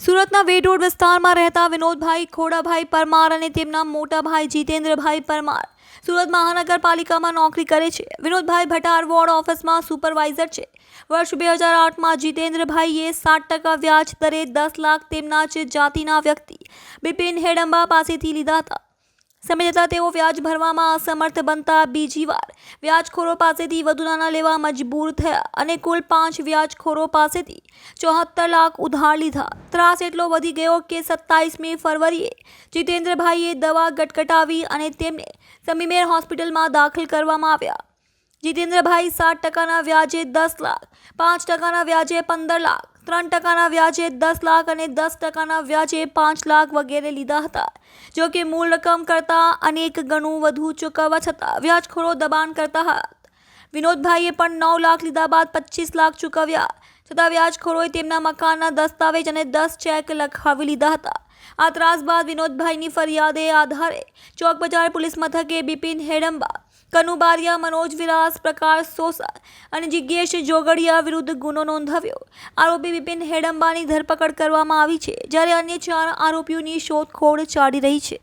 સુરતના વેડ વિસ્તારમાં રહેતા વિનોદભાઈ ખોડાભાઈ પરમાર અને તેમના મોટા ભાઈ જીતેન્દ્રભાઈ પરમાર સુરત મહાનગરપાલિકામાં નોકરી કરે છે. વિનોદભાઈ ભટાર વોર્ડ ઓફિસમાં સુપરવાઇઝર છે. વર્ષ બે હજાર આઠમાં જીતેન્દ્રભાઈએ સાત ટકા વ્યાજ દરે દસ લાખ તેમના જ જાતિના વ્યક્તિ બિપિન હેડંબા પાસેથી લીધા હતા. સમય જતાં તેઓ વ્યાજ ભરવામાં અસમર્થ બનતા બીજી વાર વ્યાજખોરો પાસેથી વધુ નાણાં લેવા મજબૂર થયા અને કુલ પાંચ વ્યાજખોરો પાસેથી ચોહત્તર લાખ ઉધાર લીધા. ત્રાસ એટલો વધી ગયો કે સત્તાવીસમી ફરવરીએ જીતેન્દ્રભાઈએ દવા ગટગટાવી અને તેમને સમીમેર હોસ્પિટલમાં દાખલ કરવામાં આવ્યા. જીતેન્દ્રભાઈ સાત ટકાના વ્યાજે દસ લાખ, પાંચ ટકાના વ્યાજે પંદર લાખ ત્રણ ટકાના વ્યાજે દસ લાખ અને દસ ટકાના વ્યાજે પાંચ લાખ વગેરે લીધા હતા. જો કે મૂળ રકમ કરતાં અનેક ગણું વધુ ચૂકવવા છતાં વ્યાજખોરો દબાણ કરતા હતા. વિનોદભાઈએ પણ નવ લાખ લીધા બાદ પચીસ લાખ ચૂકવ્યા. છતાં વ્યાજખોરોએ તેમના મકાનના દસ્તાવેજ અને દસ ચેક લખાવી લીધા હતા. આ ત્રાસ બાદ વિનોદભાઈની ફરિયાદે આધારે ચોક બજાર પોલીસ મથકે બિપિન હેડંબા કનુબારિયા, મનોજ, વિલાસ, પ્રકાશ, સોસા અને જિજ્ઞેશ જોગડિયા વિરુદ્ધ ગુનો નોંધાવ્યો. આરોપી બિપિન હેડંબાની ધરપકડ કરવામાં આવી છે, જ્યારે અન્ય ચાર આરોપીઓની શોધખોળ ચાલી રહી છે.